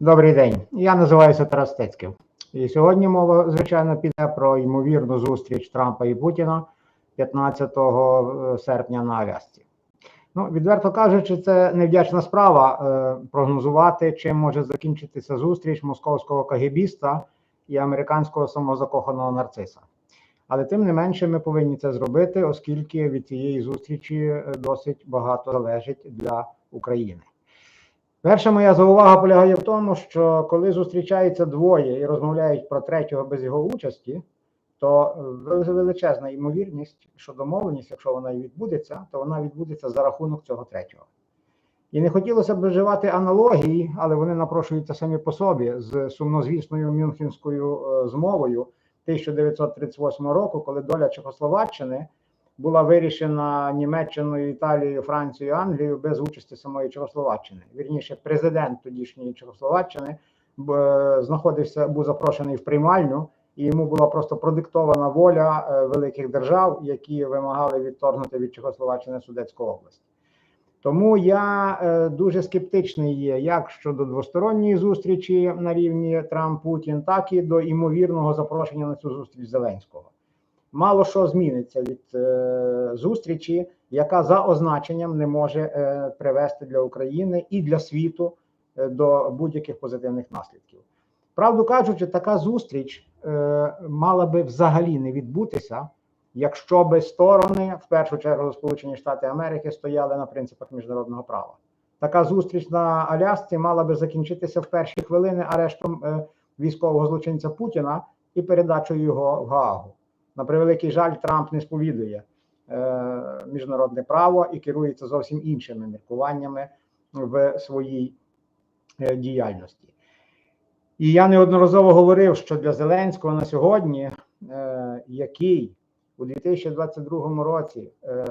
Добрий день. Я називаюся Тарас Стецьків. І сьогодні мова, звичайно, піде про ймовірну зустріч Трампа і Путіна 15 серпня на Алясці. Ну, відверто кажучи, це невдячна справа е, прогнозувати, чим може закінчитися зустріч московського кагібіста і американського самозакоханого нарциса. Але тим не менше, ми повинні це зробити, оскільки від цієї зустрічі е, досить багато залежить для України. Перша моя заувага полягає в тому, що коли зустрічаються двоє і розмовляють про третього без його участі, то величезна ймовірність, що домовленість, якщо вона і відбудеться, то вона відбудеться за рахунок цього третього. І не хотілося б вживати аналогії, але вони напрошуються самі по собі з сумнозвісною Мюнхенською е, змовою 1938 року, коли доля Чехословаччини була вирішена Німеччиною, Італією, Францією, Англією без участі самої Чехословаччини. Вірніше, президент тодішньої Чехословаччини е, знаходився, був запрошений в приймальню, і йому була просто продиктована воля е, великих держав, які вимагали відторгнути від Чехословаччини Судецьку область. Тому я е, дуже скептичний є як щодо двосторонньої зустрічі на рівні Трамп-Путін, так і до імовірного запрошення на цю зустріч Зеленського мало що зміниться від е, зустрічі, яка за означенням не може е, привести для України і для світу е, до будь-яких позитивних наслідків. Правду кажучи, така зустріч е, мала би взагалі не відбутися, якщо би сторони, в першу чергу Сполучені Штати Америки, стояли на принципах міжнародного права. Така зустріч на Алясці мала би закінчитися в перші хвилини арештом е, військового злочинця Путіна і передачею його в Гаагу. На превеликий жаль, Трамп не сповідує е, міжнародне право і керується зовсім іншими міркуваннями в своїй е, діяльності. І я неодноразово говорив, що для Зеленського на сьогодні, е, який у 2022 році е,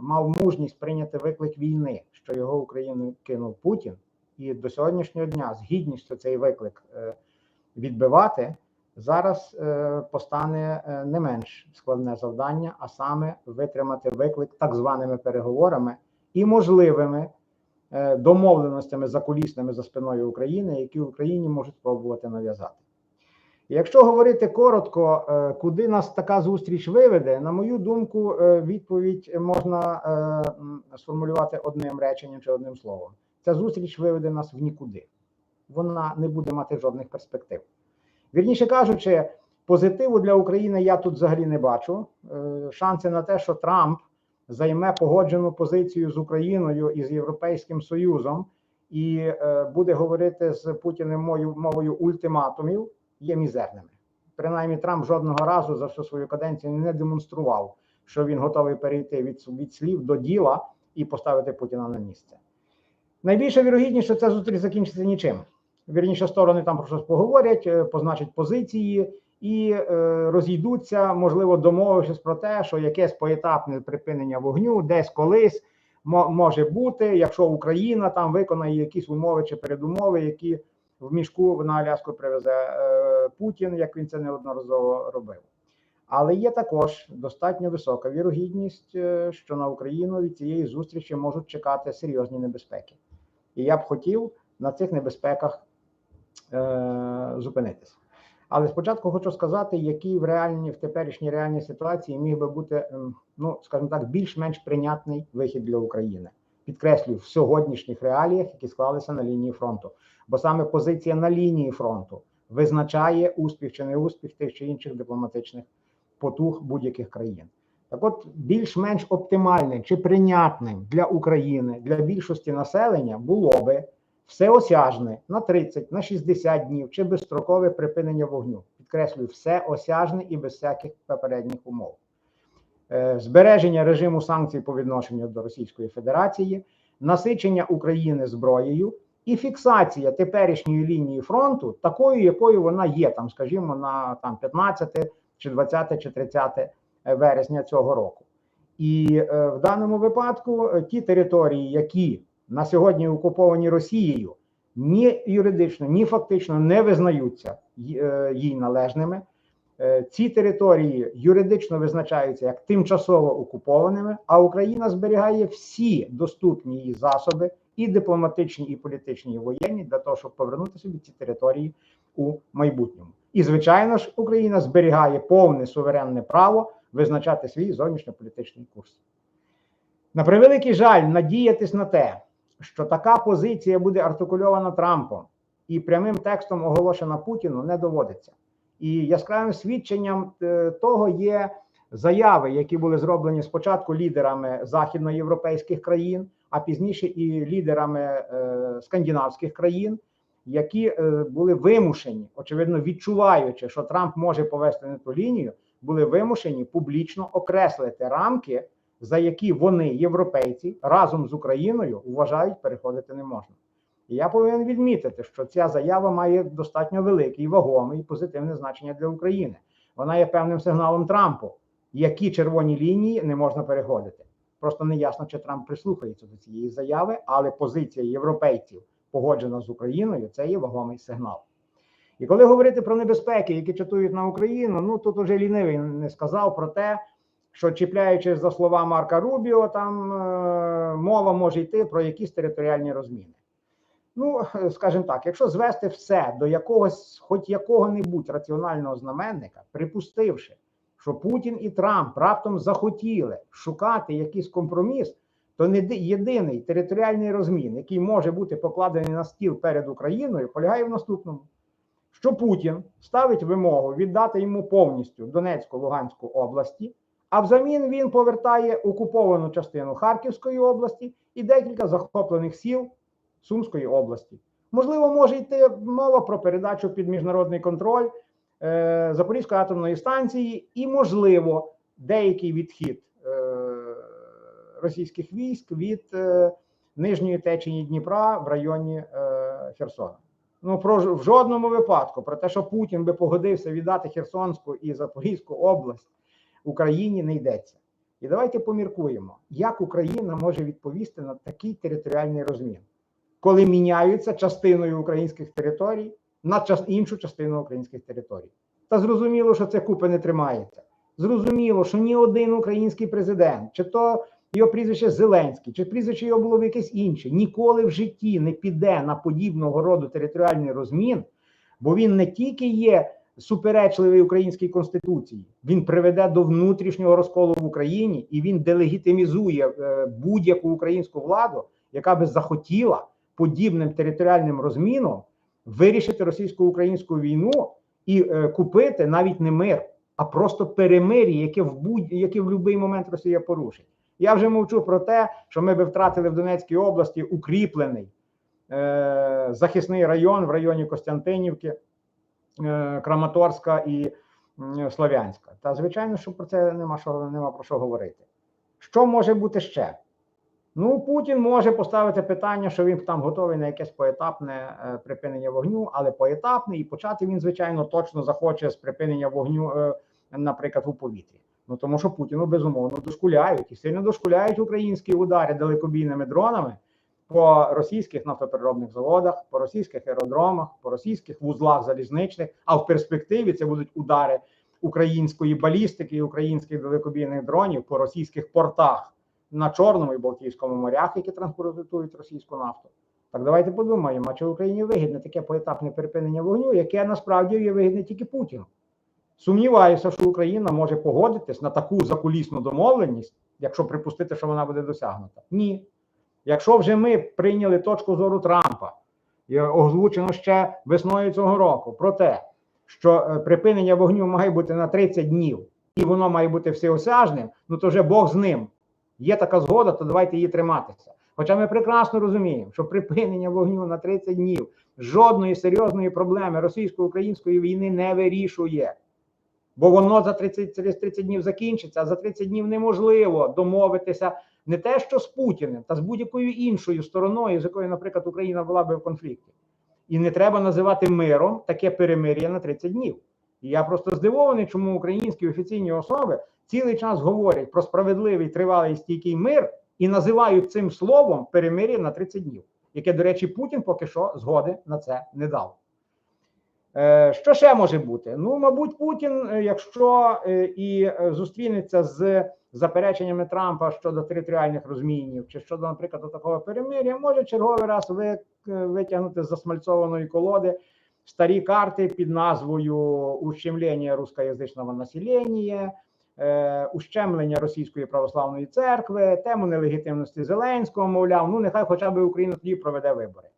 мав мужність прийняти виклик війни, що його Україну кинув Путін, і до сьогоднішнього дня з гідністю цей виклик е, відбивати зараз е, постане е, не менш складне завдання, а саме витримати виклик так званими переговорами і можливими е, домовленостями закулісними за спиною України, які Україні можуть спробувати нав'язати. Якщо говорити коротко, е, куди нас така зустріч виведе, на мою думку, е, відповідь можна сформулювати одним реченням чи одним словом. Ця зустріч виведе нас в нікуди. Вона не буде мати жодних перспектив. Вірніше кажучи, позитиву для України я тут взагалі не бачу. Е, Шанси на те, що Трамп займе погоджену позицію з Україною і з Європейським Союзом і е, буде говорити з Путіним мовою, мовою ультиматумів, є мізерними. Принаймні, Трамп жодного разу за всю свою каденцію не демонстрував, що він готовий перейти від, від слів до діла і поставити Путіна на місце. Найбільша вірогідність, що ця зустріч закінчиться нічим. Вірніше сторони там про щось поговорять, е, позначать позиції і е, розійдуться, можливо, домовившись про те, що якесь поетапне припинення вогню десь колись може бути, якщо Україна там виконає якісь умови чи передумови, які в мішку на Аляску привезе е, Путін, як він це неодноразово робив. Але є також достатньо висока вірогідність, що на Україну від цієї зустрічі можуть чекати серйозні небезпеки. І я б хотів на цих небезпеках е, зупинитися. Але спочатку хочу сказати, який в реальній, в теперішній реальній ситуації міг би бути, ем, ну скажімо так, більш-менш прийнятний вихід для України. Підкреслюю, в сьогоднішніх реаліях, які склалися на лінії фронту. Бо саме позиція на лінії фронту визначає успіх чи не успіх тих чи інших дипломатичних потуг будь-яких країн. Так от, більш-менш оптимальним чи прийнятним для України, для більшості населення було би всеосяжне на 30, на 60 днів чи безстрокове припинення вогню. Підкреслюю, всеосяжне і без всяких попередніх умов. Е, Збереження режиму санкцій по відношенню до Російської Федерації, насичення України зброєю і фіксація теперішньої лінії фронту такою, якою вона є, там, скажімо, на там 15 чи 20 чи 30 вересня цього року. І е, в даному випадку е, ті території, які на сьогодні окуповані Росією, ні юридично, ні фактично не визнаються е, їй належними, Е, Ці території юридично визначаються як тимчасово окупованими, а Україна зберігає всі доступні її засоби, і дипломатичні, і політичні, і воєнні, для того, щоб повернути собі ці території у майбутньому. І звичайно ж, Україна зберігає повне суверенне право визначати свій зовнішньополітичний курс. На превеликий жаль, надіятись на те, що така позиція буде артикульована Трампом і прямим текстом оголошена Путіну, не доводиться. І яскравим свідченням е, того є заяви, які були зроблені спочатку лідерами західноєвропейських країн, а пізніше і лідерами е, скандинавських країн, які е, були вимушені, очевидно, відчуваючи, що Трамп може повести не ту лінію, були вимушені публічно окреслити рамки, за які вони, європейці, разом з Україною вважають, переходити не можна. І я повинен відмітити, що ця заява має достатньо вагоме і позитивне значення для України. Вона є певним сигналом Трампу, які червоні лінії не можна переходити. Просто не ясно, чи Трамп прислухається до цієї заяви, але позиція європейців, погоджена з Україною, це є вагомий сигнал. І коли говорити про небезпеки, які чатують на Україну, ну тут уже лінивий не сказав про те, що чіпляючись за слова Марка Рубіо, там е, мова може йти про якісь територіальні розміни. Ну, скажімо так, якщо звести все до якогось, хоч якого-небудь раціонального знаменника, припустивши, що Путін і Трамп раптом захотіли шукати якийсь компроміс, то не єдиний територіальний розмін, який може бути покладений на стіл перед Україною, полягає в наступному: що Путін ставить вимогу віддати йому повністю Донецьку Луганську області, а взамін він повертає окуповану частину Харківської області і декілька захоплених сіл Сумської області. Можливо, може йти мова про передачу під міжнародний контроль е, Запорізької атомної станції, і, можливо, деякий відхід е, російських військ від е, нижньої течії Дніпра в районі е, Херсона. Ну, про в жодному випадку про те, що Путін би погодився віддати Херсонську і Запорізьку область Україні, не йдеться. І давайте поміркуємо, як Україна може відповісти на такий територіальний розмін, коли міняються частиною українських територій на час, іншу частину українських територій. Та зрозуміло, що це купи не тримається. Зрозуміло, що ні один український президент, чи то його прізвище Зеленський, чи прізвище його було б якесь інше, ніколи в житті не піде на подібного роду територіальний розмін, бо він не тільки є суперечливий українській конституції, він приведе до внутрішнього розколу в Україні і він делегітимізує е, будь-яку українську владу, яка би захотіла подібним територіальним розміном вирішити російсько-українську війну і е, купити навіть не мир, а просто перемир'я, яке в будь яке в будь-який момент Росія порушить. Я вже мовчу про те, що ми би втратили в Донецькій області укріплений е, захисний район в районі Костянтинівки, Краматорська і Слов'янська. Та звичайно, що про це нема що нема про що говорити. Що може бути ще? Ну, Путін може поставити питання, що він там готовий на якесь поетапне е, припинення вогню, але поетапне, і почати він, звичайно, точно захоче з припинення вогню, е, наприклад, у повітрі. Ну тому що Путіну безумовно дошкуляють і сильно дошкуляють українські удари далекобійними дронами по російських нафтопереробних заводах, по російських аеродромах, по російських вузлах залізничних. А в перспективі це будуть удари української балістики і українських далекобійних дронів по російських портах на Чорному і Балтійському морях, які транспортують російську нафту. Так давайте подумаємо, чи Україні вигідне таке поетапне припинення вогню, яке насправді є вигідне тільки Путіну. Сумніваюся, що Україна може погодитись на таку закулісну домовленість, якщо припустити, що вона буде досягнута. Ні. Якщо вже ми прийняли точку зору Трампа, і озвучено ще весною цього року, про те, що е, припинення вогню має бути на 30 днів, і воно має бути всеосяжним, ну то вже Бог з ним. Є така згода, то давайте її триматися. Хоча ми прекрасно розуміємо, що припинення вогню на 30 днів жодної серйозної проблеми російсько-української війни не вирішує. Бо воно за 30, через 30 днів закінчиться, а за 30 днів неможливо домовитися не те, що з Путіним, та з будь-якою іншою стороною, з якою, наприклад, Україна була би в конфлікті. І не треба називати миром таке перемир'я на 30 днів. І я просто здивований, чому українські офіційні особи цілий час говорять про справедливий тривалий стійкий мир і називають цим словом перемир'я на 30 днів, яке, до речі, Путін поки що згоди на це не дав. Е, Що ще може бути? Ну, мабуть, Путін, е, якщо е, і зустрінеться з запереченнями Трампа щодо територіальних розмінів, чи щодо, наприклад, такого перемир'я, може черговий раз е, витягнути з засмальцованої колоди старі карти під назвою «Ущемлення рускоязичного населення», е, ущемлення Російської православної церкви, тему нелегітимності Зеленського, мовляв, ну нехай хоча б Україна тоді проведе вибори.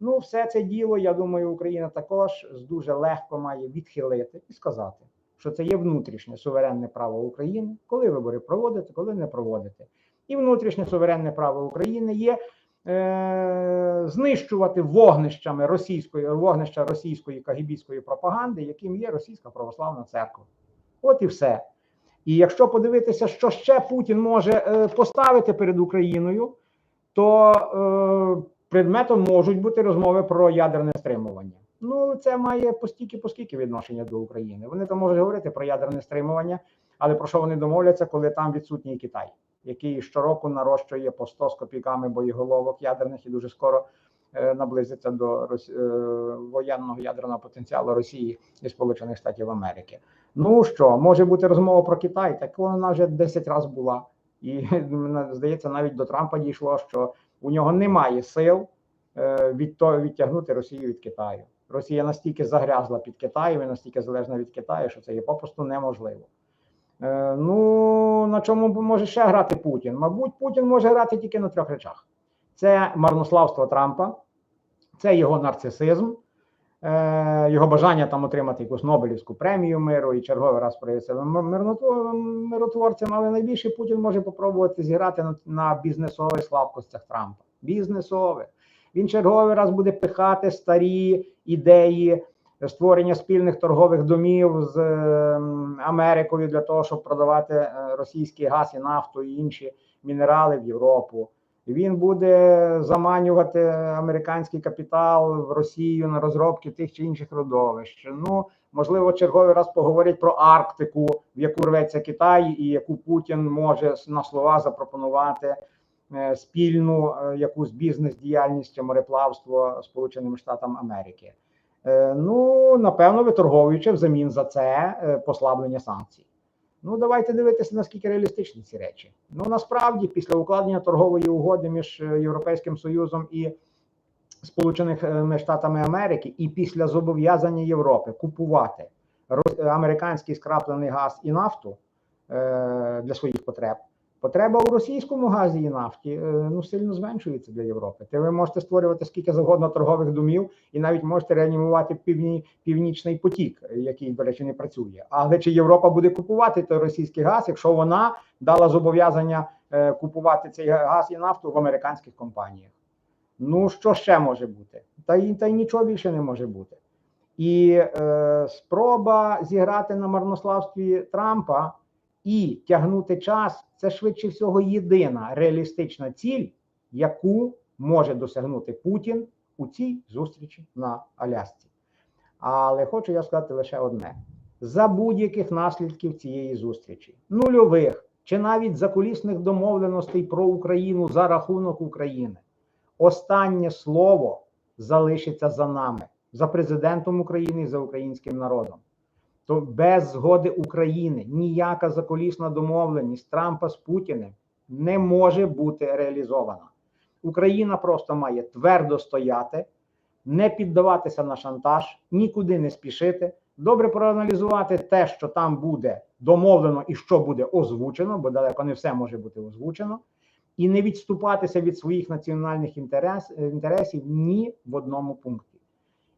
Ну, все це діло, я думаю, Україна також дуже легко має відхилити і сказати, що це є внутрішнє суверенне право України, коли вибори проводити, коли не проводити. І внутрішнє суверенне право України є е, знищувати вогнищами російської вогнища російської кагібійської пропаганди, яким є Російська православна церква. От і все. І якщо подивитися, що ще Путін може е, поставити перед Україною, то е, предметом можуть бути розмови про ядерне стримування. Ну, це має постільки поскільки відношення до України. Вони там можуть говорити про ядерне стримування, але про що вони домовляться, коли там відсутній Китай, який щороку нарощує по 100 з копійками боєголовок ядерних і дуже скоро е, наблизиться до е, воєнного ядерного потенціалу Росії і Сполучених Штатів Америки. Ну що, може бути розмова про Китай? Так вона вже 10 разів була. І здається, навіть до Трампа дійшло, що у нього немає сил е, від того відтягнути Росію від Китаю. Росія настільки загрязла під Китаєм і настільки залежна від Китаю, що це є попросту неможливо. Е, ну на чому може ще грати Путін? Мабуть, Путін може грати тільки на трьох речах: це марнославство Трампа, це його нарцисизм, е, його бажання там отримати якусь Нобелівську премію миру і черговий раз проявитися миротворцем, але найбільше Путін може попробувати зіграти на, на бізнесових слабкостях Трампа. Бізнесових. Він черговий раз буде пихати старі ідеї створення спільних торгових домів з е, Америкою для того, щоб продавати е, російський газ і нафту і інші мінерали в Європу. Він буде заманювати американський капітал в Росію на розробки тих чи інших родовищ. Ну можливо, черговий раз поговорять про Арктику, в яку рветься Китай, і яку Путін може на слова запропонувати спільну е, якусь бізнес-діяльність мореплавство Сполученими Штатами Америки. Е, ну напевно, виторговуючи взамін за це послаблення санкцій. Ну, давайте дивитися, наскільки реалістичні ці речі. Ну насправді, після укладення торгової угоди між Європейським Союзом і Сполученими Штатами Америки, і після зобов'язання Європи купувати американський скраплений газ і нафту е, для своїх потреб. Потреба у російському газі і нафті е, ну сильно зменшується для Європи. Ти ви можете створювати скільки завгодно торгових домів, і навіть можете реанімувати півні, північний потік, який, до речі, не працює. Але чи Європа буде купувати той російський газ, якщо вона дала зобов'язання е, купувати цей газ і нафту в американських компаніях? Ну що ще може бути? Та й та й нічого більше не може бути. І е, спроба зіграти на марнославстві Трампа і тягнути час це швидше всього єдина реалістична ціль, яку може досягнути Путін у цій зустрічі на Алясці. Але хочу я сказати лише одне: за будь-яких наслідків цієї зустрічі, нульових чи навіть закулісних домовленостей про Україну за рахунок України, останнє слово залишиться за нами, за президентом України і за українським народом то без згоди України ніяка заколісна домовленість Трампа з Путіним не може бути реалізована. Україна просто має твердо стояти, не піддаватися на шантаж, нікуди не спішити. Добре проаналізувати те, що там буде домовлено і що буде озвучено, бо далеко не все може бути озвучено, і не відступатися від своїх національних інтерес, інтересів ні в одному пункті.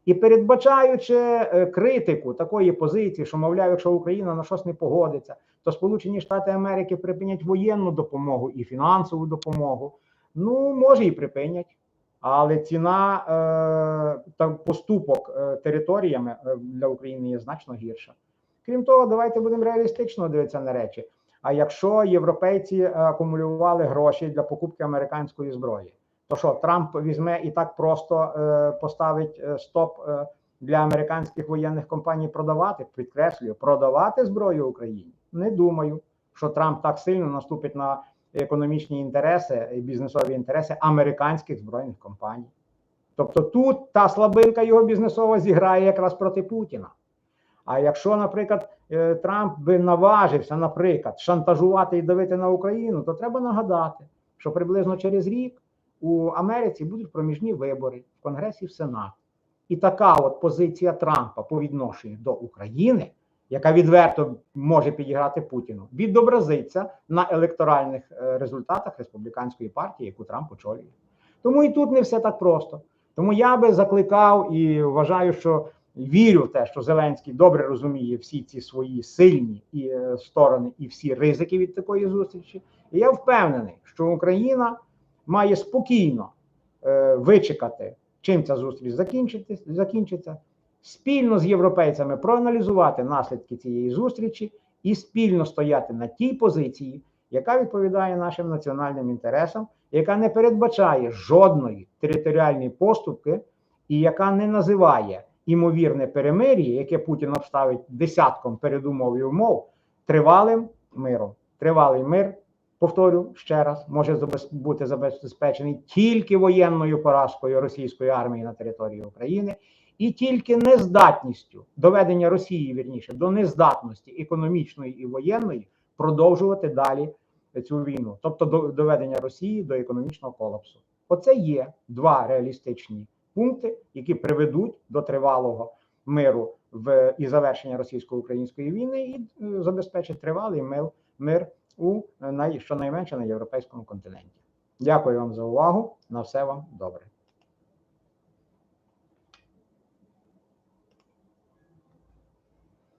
І передбачаючи е, критику такої позиції, що мовляв, якщо Україна на щось не погодиться, то Сполучені Штати Америки припинять воєнну допомогу і фінансову допомогу. Ну може і припинять, але ціна е, та поступок е, територіями е, для України є значно гірша. Крім того, давайте будемо реалістично дивитися на речі. А якщо європейці акумулювали гроші для покупки американської зброї? То що Трамп візьме і так просто е, поставить е, стоп е, для американських воєнних компаній продавати, підкреслюю, продавати зброю Україні? Не думаю, що Трамп так сильно наступить на економічні інтереси і бізнесові інтереси американських збройних компаній. Тобто тут та слабинка його бізнесова зіграє якраз проти Путіна. А якщо, наприклад, е, Трамп би наважився, наприклад, шантажувати і давити на Україну, то треба нагадати, що приблизно через рік у Америці будуть проміжні вибори в Конгресі і в Сенат. І така от позиція Трампа по відношенню до України, яка відверто може підіграти Путіну, відобразиться на електоральних е, результатах республіканської партії, яку Трамп очолює. Тому і тут не все так просто. Тому я би закликав і вважаю, що вірю в те, що Зеленський добре розуміє всі ці свої сильні і, е, сторони і всі ризики від такої зустрічі. І я впевнений, що Україна має спокійно е, вичекати, чим ця зустріч закінчиться, спільно з європейцями проаналізувати наслідки цієї зустрічі і спільно стояти на тій позиції, яка відповідає нашим національним інтересам, яка не передбачає жодної територіальної поступки і яка не називає імовірне перемир'я, яке Путін обставить десятком передумов і умов, тривалим миром. Тривалий мир, повторю ще раз, може бути забезпечений тільки воєнною поразкою російської армії на території України і тільки нездатністю доведення Росії вірніше до нездатності економічної і воєнної продовжувати далі цю війну, тобто до- доведення Росії до економічного колапсу. Оце є два реалістичні пункти, які приведуть до тривалого миру в і завершення російсько-української війни, і е, забезпечить тривалий мир, мир у е, най, щонайменше на європейському континенті. Дякую вам за увагу. На все вам добре.